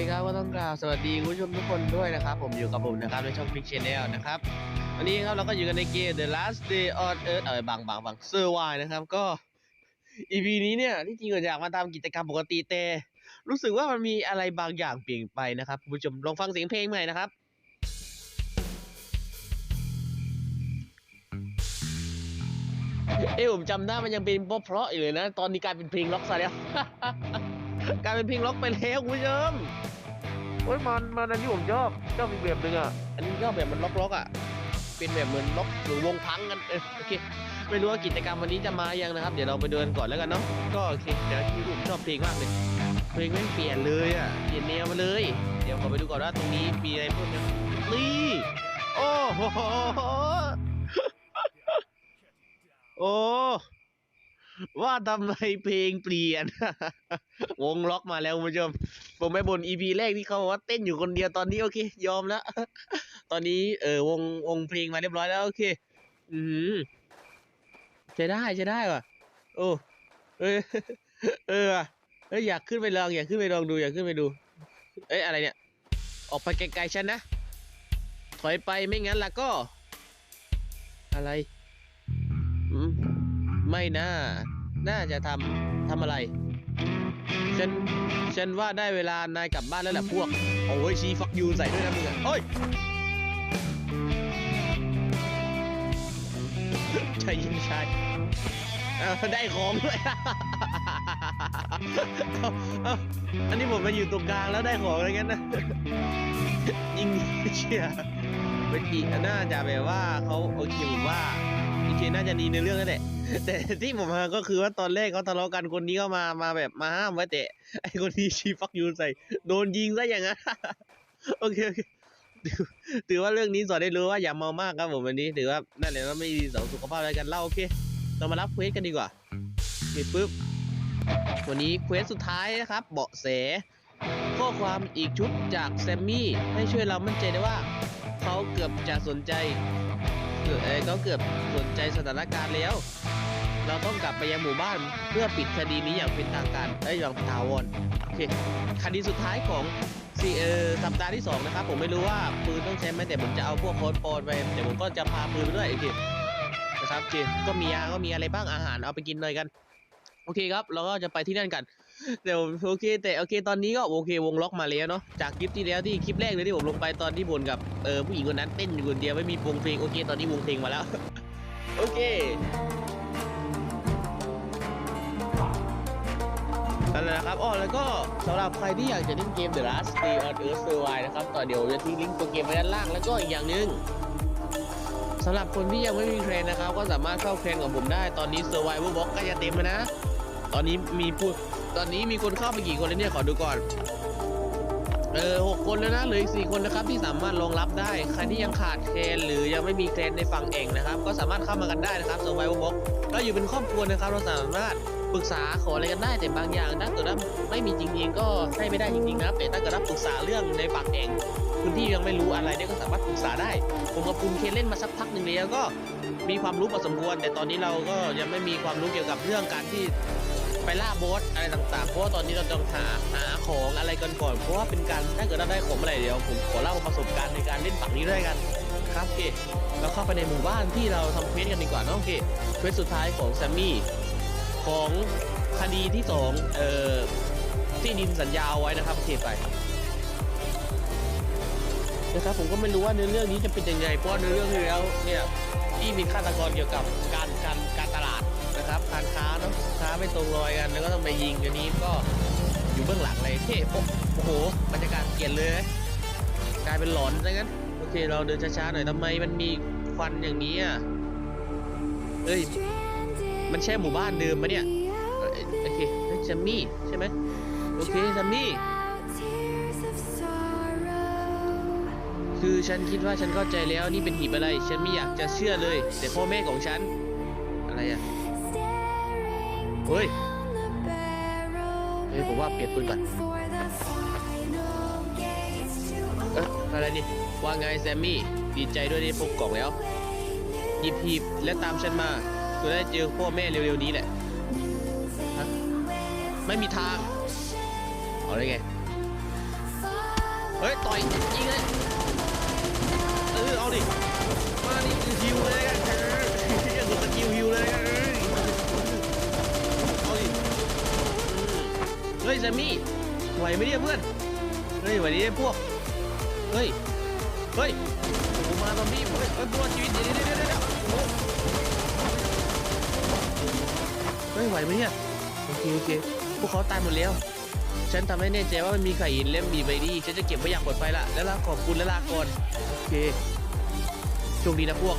คครับก็ต้องกล่าวสวัสดีคุณผู้ชมทุกคนด้วยนะครับ ผมอยู่กับผมนะครับในช่อง Big Channel นะครับวันนี้ครับเราก็อยู่กันในเกม The Last Day on Earth เออบางบางบางเซอร์ไวนะครับก็ EP นี้เนี่ยที่จริงก็อยากมาทำกิจกรรมปกติแต่รู้สึกว่ามันมีอะไรบางอย่างเปลี่ยนไปนะครับคุณผู้ชมลองฟังเสียงเพลงใหม่นะครับเอ้ผมจำได้มันยังเป็นเพราะๆอยู่เลยนะ ตอนนี้กลายเป็นเพลงล็อกซะแล้ว กลายเป็นเพลงล็อกไปแล้วคุณผู้ชมโอ้ยมันมันอันที่ผมชอบชอบอีกแบบหนึ่งอะอันนี้ชอบแบบมันล็อกล็อกๆอะ เป็นแบบเหมือนล็อกหรือวงพังกันเออโอเค ไม่รู้ว่ากิจกรรมวันนี้จะมายังนะครับ เดี๋ยวเราไปเดินก่อนแล้วกันเนาะ ก็โอเค เดี๋ยวที่ผมชอบเพลงมากเลย เพลงไม่งเปลี่ยนเลยอะ เปลี่ยนแนวมาเลย เดี๋ยวขอไปดูก่อนว่าตรงนี้มีอะไรเพิ่มไหมนี่โอ้โห โอ้ ว่าทำไมเพลงเปลี่ยน วงล็อกมาแล้วคุณผู้ชม ผมไปบน EP แรกที่เขาบอกว่าเต้นอยู่คนเดียวตอนนี้โอเค ยอมแล้ว ตอนนี้เออวงวงเพลงมาเรียบร้อยแล้วโอเค อืมใช้ได้ใช้ได้ว่ะ โอ้เออเออเอยอยากขึ้นไปลองอยากขึ้นไปลองดูอยากขึ้นไปดู เอ้ยอะไรเนี่ย ออกไปไกลๆฉันนะ ถอยไปไม่งั้นล่ะก็ อะไร อืม ไม่น่า น่าจะทำทำอะไร ฉัน ฉันว่าได้เวลานายกลับบ้านแล้วแหละพวก โอ้ยชีฟักยูใส่ด้วยนะมึงอะโอ้ยใจย็นชายเอาได้ของด้วยอันนี้ผมมาอยู่ตรงกลางแล้วได้ของอะไรกันนะยิงเชียเมื่อกี้น่าจะแบบว่าเขาโอเคผมว่า โอเคน่าจะดีในเรื่องนั่นแหละ แต่ที่ผมมาก็คือว่าตอนแรกเขาทะเลาะกันคนนี้ก็มามาแบบมาห้ามไว้แต่ไอคนที่ชีฟักยูใส่ โดนยิงซะอย่างนั้นโอเคโอเคถือว่าเรื่องนี้สอนได้รู้ว่าอย่าเมามากครับผมวันนี้ ถือว่านั่นแหละว่าไม่ดีต่อสุขภาพอะไรกันเล่าโอเคเรามารับเควสกันดีกว่าโอเคปุ๊บวันนี้เควสสุดท้ายนะครับ เบาะแส ข้อความอีกชุดจากแซมมี่ให้ช่วยเรามั่นใจได้ว่า เขาเกือบจะสนใจ เอบเอ้ยเขาเกือบสนใจสถานการณ์แล้ว เราต้องกลับไปยังหมู่บ้านเพื่อปิดคดีนี้อย่างเป็นทางการเอ้อย่างถาวรโอเคคดีสุดท้ายของซีเออสัปดาห์ที่สองนะครับผมไม่รู้ว่าปืนต้องใช้ไหมแต่ผมจะเอาพวกโค้ดโปนไปแต่ผมก็จะพาปืนไปด้วยโอเคนะครับโอเคก็มียาก็มีอะไรบ้างอาหารเอาไปกินเลยกัน โอเคครับ เราก็จะไปที่นั่นกัน เดี๋ยวโอเค แต่โอเคตอนนี้ก็โอเควงล็อกมาแล้วเนาะจากคลิปที่แล้วที่คลิปแรกเลยที่ผมลงไปตอนที่บนกับเออผู้หญิงคนนั้นเต้นอยู่คนเดียวไม่มีวงเพลงโอเค ตอนนี้วงเพลงมาแล้ว โอเคนั่นแหละนะครับอ๋อแล้วก็สำหรับใครที่อยากจะเล่นเกม The Last Day on Earth Survive นะครับต่อเดี๋ยวจะทิ้งลิงก์ตัวเกมไว้ด้านล่างแล้วก็อีกอย่างหนึ่งสำหรับคนที่ยังไม่มีแครนนะครับ ก็สามารถเข้าแครนกับผมได้ตอนนี้ Survival Box ใกล้จะเต็มแล้วนะ ตอนนี้มีผู้ ตอนนี้มีคนเข้าไปกี่คนแล้วเนี่ยขอดูก่อน เออหกคนแล้วนะเหลืออีกสี่คนนะครับที่สามารถรองรับได้ ใครที่ยังขาดแคลนหรือยังไม่มีแคลนในฝั่งเองนะครับ ก็สามารถเข้ามากันได้นะครับ Survival Box เราอยู่เป็นครอบครัวนะครับ เราสามารถปรึกษาขออะไรกันได้แต่บางอย่างถ้าเกิดว่าไม่มีจริง ๆ ก็ให้ไม่ได้จริงๆนะครับแต่ถ้าเกิดว่าปรึกษาเรื่องในฝั่งเองคุณที่ยังไม่รู้อะไรเนี่ยก็สามารถปรึกษาได้ ผมกับคุณเคนเล่นมาสักพักหนึ่งแล้วก็มีความรู้พอสมควร แต่ตอนนี้เราก็ยังไม่มีความรู้เกี่ยวกับเรื่องการที่ ไปล่าโบสอะไรต่างๆ เพราะว่าตอนนี้เราต้องหาหาของอะไรกันก่อน เพราะว่าเป็นการถ้าเกิดเราได้ของอะไรเดี๋ยวผมขอเล่าประสบการณ์ในการเล่นฝั่งนี้ด้วยกันครับโอเคเราเข้าไปในหมู่บ้านที่เราทำเควสกันดีกว่าเนอะโอเคเควสสุดท้ายของแซมมี่ของคดีที่สองเอ่อที่ดินสัญญาเอาไว้นะครับโอเคไปนะครับผมก็ไม่รู้ว่าเนื้อเรื่องนี้จะเป็นยังไงเพราะว่าเนื้อเรื่องที่แล้วเนี่ยที่มีฆาตกรเกี่ยวกับการการการตลาด นะครับการค้าเนาะค้าไม่ตรงรอยกัน แล้วก็ต้องไปยิงอันนี้ก็อยู่เบื้องหลังเลยเท่โอ้โอ้โหบรรยากาศเปลี่ยนเลยกลายเป็นหลอนซะงั้นโอเคเราเดินช้าๆหน่อยทำไมมันมีควันอย่างนี้อะเอ้ยมันใช่หมู่บ้านเดิมมะเนี่ยโอเคเฮ้ยซัมมี่ใช่ไหมโอเคซัมมี่คือฉันคิดว่าฉันเข้าใจแล้วนี่เป็นหีบอะไร ฉันไม่อยากจะเชื่อเลย แต่พ่อแม่ของฉัน อะไรอะ เฮ้ยเฮ้ยผมว่าเปลี่ยนปืนก่อนเอ๊ะอะไรนี่ ว่าไงแซมมี่ ดีใจด้วยที่พบกล่องแล้วหยิบหีบและตามฉันมาจะได้เจอพ่อแม่เร็วๆนี้แหละฮะไม่มีทาง เอาได้ไง เฮ้ย ต่อยยิงเลย เออ เอาดิ มาดิฮิวเลยกัน แซมมี่ไหวไหมเนี่ยเพื่อน เฮ้ยไหวดิพวก เฮ้ย เฮ้ยโอ้โหมาซอมบี้เฮ้ยเฮ้ยพวกชีวิตเดี๋ยวเดี๋ยวเดี๋ยวเฮ้ยไหวไหมเนี่ย โอเคโอเค พวกเขาตายหมดแล้ว ฉันทำให้แน่ใจว่ามันมีไข่หินเล่มบีใบดี ฉันจะเก็บไว้อย่างปลอดภัยละ แล้วลาขอบคุณและลาก่อน โอเค โชคดีนะพวก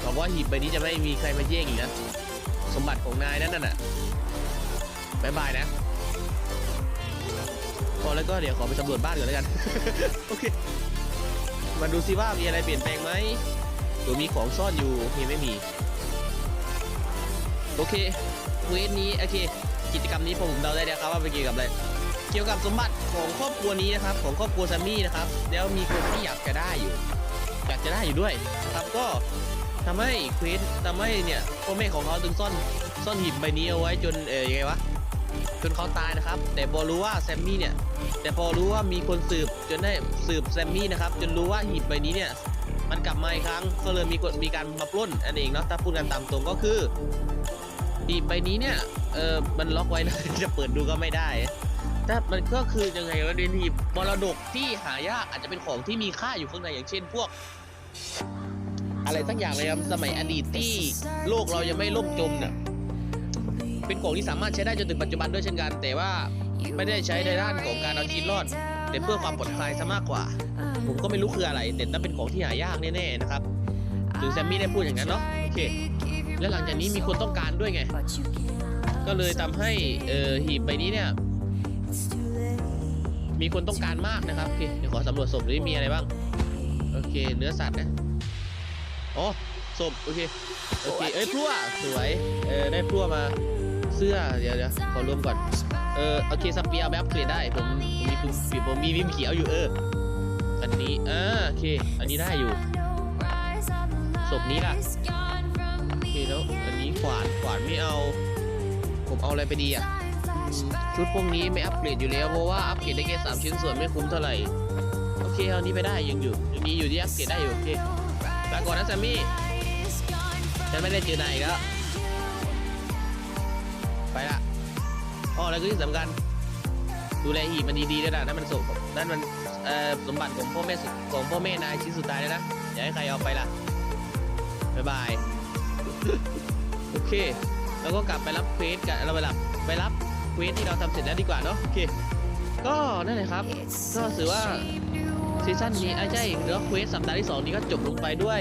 หวังว่าหีบใบนี้จะไม่มีใครมาแย่งอีกนะ สมบัติของนายนั่นน่ะบายบายนะ พอแล้วก็เดี๋ยวขอไปสำรวจบ้านก่อนแล้วกัน โอเค มาดูซิว่ามีอะไรเปลี่ยนแปลงไหมหรือมีของซ่อนอยู่มีไม่มี โอเคเวทนี้โอเค กิจกรรมนี้ผมเดาได้แล้วครับว่าเป็นเกี่ยวกับอะไร เกี่ยวกับสมบัติของครอบครัวนี้นะครับ ของครอบครัวซมมี่นะครับ แล้วมีคนที่อยากจะได้อยู่ อยากจะได้อยู่ด้วยนะครับก็ทำให้เควสทำให้เนี่ยพ่อแม่ของเขาถึงซ่อนซ่อนหีบใบนี้เอาไว้จนเออยังไงวะ จนเขาตายนะครับ แต่พอรู้ว่าแซมมี่เนี่ย แต่พอรู้ว่ามีคนสืบจนได้สืบแซมมี่นะครับ จนรู้ว่าหีบใบนี้เนี่ย มันกลับมาอีกครั้ง ก็เลยมีกฎมีการมาปล้นอันเองเนาะถ้าพูดกันตามตรงก็คือหีบใบนี้เนี่ยเออมันล็อกไว้นะจะเปิดดูก็ไม่ได้แต่มันก็คือยังไงวะเดนหีบมรดกที่หายากอาจจะเป็นของที่มีค่าอยู่ข้างในอย่างเช่นพวกอะไรสักอย่างเลยครับสมัยอดีตที่โลกเรายังไม่ล่มจมน่ะ เป็นของที่สามารถใช้ได้จนถึงปัจจุบันด้วยเช่นกัน แต่ว่าไม่ได้ใช้ในด้านของการเอาชีวิตรอด แต่เพื่อความปลอดภัยซะมากกว่า ผมก็ไม่รู้คืออะไร แต่นั่นเป็นของที่หายากแน่ๆนะครับถึงแซมมี่ได้พูดอย่างนั้นเนาะโอเค แล้วหลังจากนี้มีคนต้องการด้วยไง ก็เลยทำให้เอ่อหีบใบนี้เนี่ยมีคนต้องการมากนะครับโอเคเดี๋ยวขอสำรวจศพดูว่ามีอะไรบ้างโอเค เนื้อสัตว์นะอ๋อศพโอเคโอเคเอ้ยพลั่วสวยเออได้พลั่วมา เสื้อเดี๋ยวเดี๋ยวขอรวมก่อน เออโอเคสเปียร์แบบเปลี่ยนได้ผมผมมีผมมีผมมีวิมเขียวอยู่เออ อันนี้อ่าโอเค อันนี้ได้อยู่ศพนี้ล่ะโอเคแล้วอันนี้ขวานขวานไม่เอา ผมเอาอะไรไปดีอะชุดพวกนี้ไม่อัปเกรดอยู่แล้วเพราะว่าอัปเกรดได้แค่สามชิ้นส่วนไม่คุ้มเท่าไหร่โอเคเอานี้ไปได้ยังอยู่ยังมีอยู่ที่อัปเกรดได้อยู่โอเคลาก่อนนะแซมมี่ฉันไม่ได้เจอนายอีกแล้ว ไปละอ๋อแล้วก็ที่สำคัญดูแลหีบมันดีๆด้วยนะนั่นมันสมนั่นมันสมบัติของพ่อแม่สุดของพ่อแม่นายชิ้นสุดท้ายเลยนะอย่าให้ใครเอาไปล่ะบ๊ายบายโอเค แล้วก็กลับไปรับเควสกันเราไปรับไปรับเควสที่เราทำเสร็จแล้วดีกว่าเนาะโอเค ก็นั่นแหละครับ ก็ถือว่าซีซั่นนี้ไอ้ใช่เนื้อเควสสัปดาห์ที่2นี้ก็จบลงไปด้วย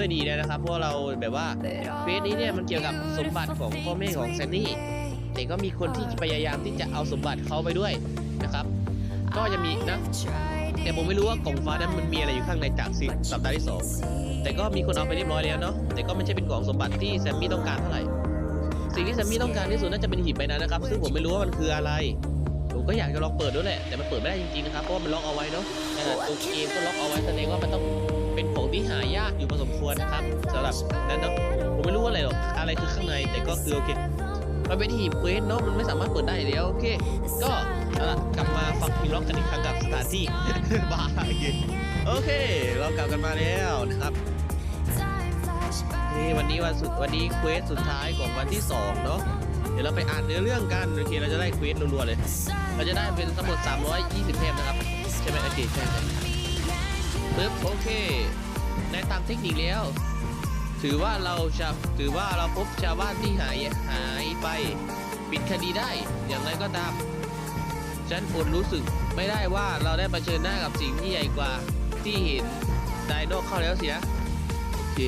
ด้วยดีแล้วนะครับเพราะเราแบบว่าเควสนี้เนี่ยมันเกี่ยวกับสมบัติของพ่อแม่ของแซนนี่แต่ก็มีคนที่พยายามที่จะเอาสมบัติเขาไปด้วยนะครับ ก็จะมีนะ แต่ผมไม่รู้ว่ากล่องฟ้านั้นมันมีอะไรอยู่ข้างในจากซีสัปดาห์ที่2แต่ก็มีคนเอาไปเรียบร้อยแล้วเนาะแต่ก็ไม่ใช่เป็นกล่องสมบัติที่แซมมี่ต้องการเท่าไหร่สิ่งที่แซมมี่ต้องการที่สุดน่าจะเป็นหีบใบนั้นนะครับ ซึ่งผมไม่รู้ว่ามันคืออะไรผมก็อยากจะลองเปิดด้วยแหละแต่มันเปิดไม่ได้จริงๆนะครับเพราะว่ามันล็อกเอาไว้เนาะตัวเกมก็ล็อกเอาไว้แสดงว่ามันต้นของ ที่หายากอยู่พอสมควรนะครับสำหรับนั้นเนาะผมไม่รู้ว่าอะไรหรอกอะไรคือข้างในแต่ก็คือโอเคมันเป็นหีบเควสเนาะมันไม่สามารถเปิดได้แล้วโอเค ก็เอาล่ะกลับมาฟังเพลงร็อกกันอีกครั้งกับสถานที่บาร์โอเคโอเค เรากลับกันมาแล้วนะครับนี่วันนี้วันสุดวันนี้เควสสุดท้ายของวันที่สองเนาะเดี๋ยวเราไปอ่านเนื้อเรื่องกันโอเคเราจะได้เควสรัวๆเลย เราจะได้เป็นทั้งหมด320เทมนะครับใช่ไหมโอเคใช่ใช่ปึ๊บโอเค ในตามเทคนิคแล้ว ถือว่าเราจะถือว่าเราพบชาวบ้านที่หายหายไป ปิดคดีได้อย่างไรก็ตาม ฉันอดรู้สึกไม่ได้ว่าเราได้เผชิญหน้ากับสิ่งที่ใหญ่กว่าที่เห็นไดโนเข้าแล้วสินะโอเค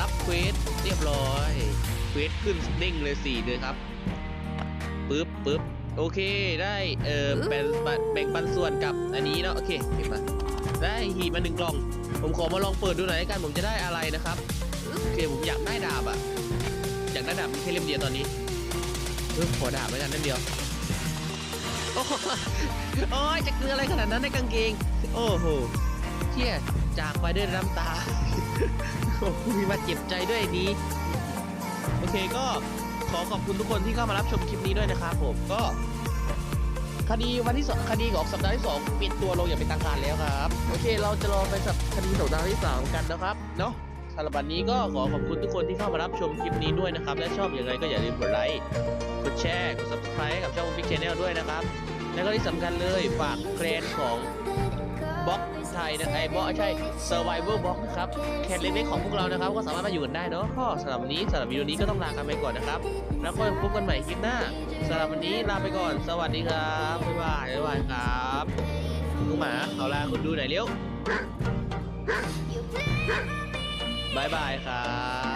รับเควสเรียบร้อยเควสขึ้นเด้งเลยสี่เลยครับปึ๊บปึ๊บโอเคได้เออแบ่งแบ่งปันส่วนกับอันนี้เนาะโอเคเห็นปะ ได้หีบมาหนึ่งกล่อง ผมขอมาลองเปิดดูหน่อยกันผมจะได้อะไรนะครับโอเคผมอยากได้ดาบอะอยากได้ดาบมีแค่เล่มเดียวตอนนี้เออขอดาบแล้กันเล่มเดียวโอ้ยจะเกลืออะไรขนาดนั้นในกางเกง โอ้โหเชี่ยจากไปด้วยน้ำตาโอ้โหมีมาเจ็บใจด้วยดีโอเคก็ขอขอบคุณทุกคนที่เข้ามารับชมคลิปนี้ด้วยนะครับผมก็ คดีวันที่สองคดีของสัปดาห์ที่สองปิดตัวลงอย่างเป็นทางการแล้วครับ โอเค เราจะรอไปสับคดีสัปดาห์ที่สามกันนะครับเนาะสำหรับวันนี้ก็ขอขอบคุณทุกคนที่เข้ามารับชมคลิปนี้ด้วยนะครับ และชอบอย่างไรก็อย่าลืมกดไลค์กดแชร์กด subscribe กับช่อง Big Channel ด้วยนะครับ และก็ที่สำคัญเลยฝากแครนของ นะไอ้บอสใช่ Survivor Box นะครับแคทเล็กๆของพวกเรานะครับ ก็สามารถมาอยู่กันได้เนาะก็สำหรับวันนี้สำหรับวิดีโอนี้ก็ต้องลากันไปก่อนนะครับ แล้วก็พบกันใหม่คลิปหน้าสำหรับวันนี้ลาไปก่อน สวัสดีครับบ๊ายบายบ๊ายบายครับลูกหมาเอาลาคุณดูหน่อยเร็วบ๊ายบายครับ